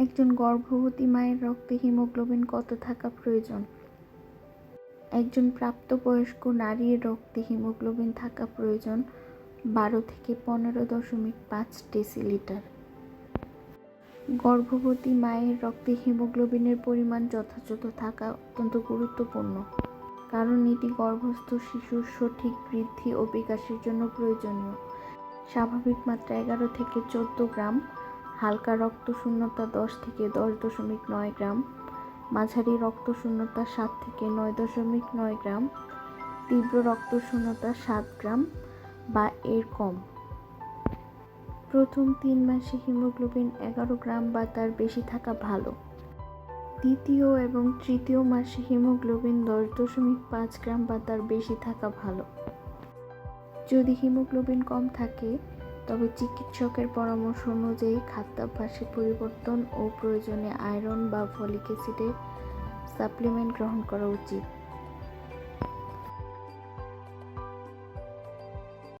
একজন গর্ভবতী মায়ের রক্তে হিমোগ্লোবিন কত থাকা প্রয়োজন? একজন প্রাপ্তবয়স্ক নারীর রক্তে হিমোগ্লোবিন থাকা প্রয়োজন বারো থেকে পনেরো দশমিক পাঁচ ডেসিলিটার। গর্ভবতী মায়ের রক্তে হিমোগ্লোবিনের পরিমাণ যথাযথ থাকা অত্যন্ত গুরুত্বপূর্ণ, কারণ এটি গর্ভস্থ শিশুর সঠিক বৃদ্ধি ও বিকাশের জন্য প্রয়োজনীয়। স্বাভাবিক মাত্রা এগারো থেকে চোদ্দ গ্রাম হালকা রক্তশূন্যতা দশ থেকে দশ দশমিক নয় গ্রাম, মাঝারি রক্তশূন্যতা সাত থেকে নয় দশমিক নয় গ্রাম, তীব্র রক্তশূন্যতা সাত গ্রাম বা এর কম। প্রথম তিন মাসে হিমোগ্লোবিন এগারো গ্রাম বা তার বেশি থাকা ভালো। দ্বিতীয় এবং তৃতীয় মাসে হিমোগ্লোবিন দশ দশমিক পাঁচ গ্রাম বা তার বেশি থাকা ভালো। যদি হিমোগ্লোবিন কম থাকে তবে চিকিৎসকের পরামর্শ অনুযায়ী খাদ্যাভ্যাসে পরিবর্তন ও প্রয়োজনে আয়রন বা ফলিক অ্যাসিডের সাপ্লিমেন্ট গ্রহণ করা উচিত।